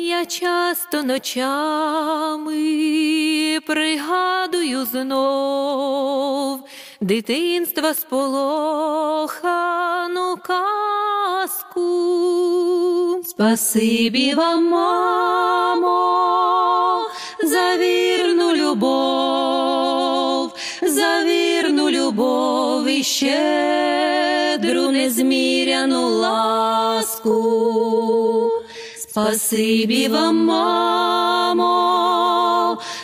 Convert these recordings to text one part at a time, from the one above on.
Я часто ночами пригадую знов дитинства сполохану казку. Спасибі вам, мамо, за вірну любов, за вірну любов і щедру незміряну ласку. Спасибі вам, мамо,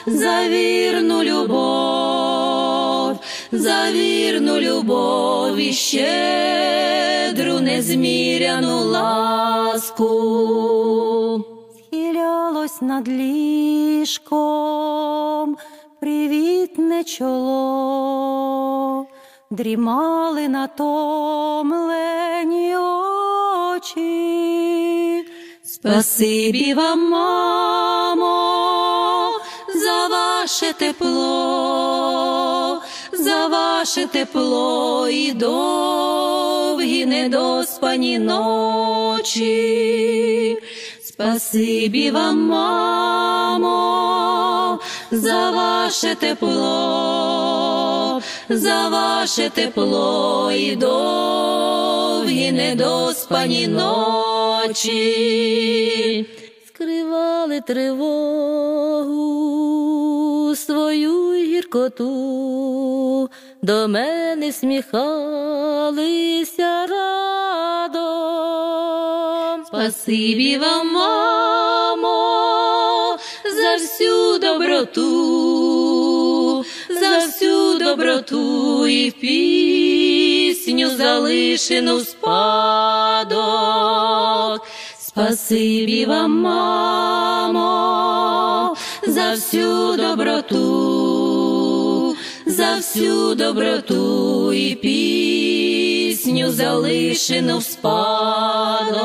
за вірну любов, за вірну любов і щедру незміряну ласку. Схилялось над ліжком привітне чоло, дрімали натомлені очі. Спасибі вам, мамо, за ваше тепло, за ваше тепло і довгі недоспані ночі. Спасибі вам, мамо, за ваше тепло, за ваше тепло і довгі недоспані ночі. Скривали тривогу свою гіркоту, до мене сміхалися радом. Спасибі вам, мамо, за всю доброту, за всю доброту і пісню залишену в спадок. Спасибі вам, мамо, за всю доброту, за всю доброту і пісню залишену в спадок.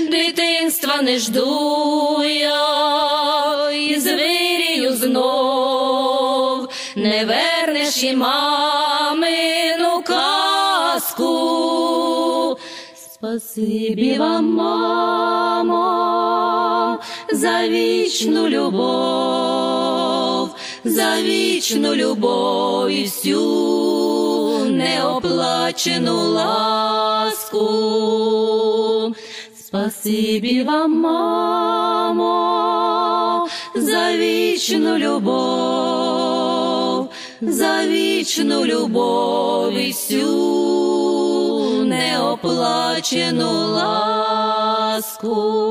Дитинства не жду я і звирію знов, не вернеш і мамину Спасибі вам, мамо, за вічну любов, за вічну любов і всю неоплачену ласку. Спасибі вам, мамо, за вічну любов, за вічну любов і всю неоплачену ласку.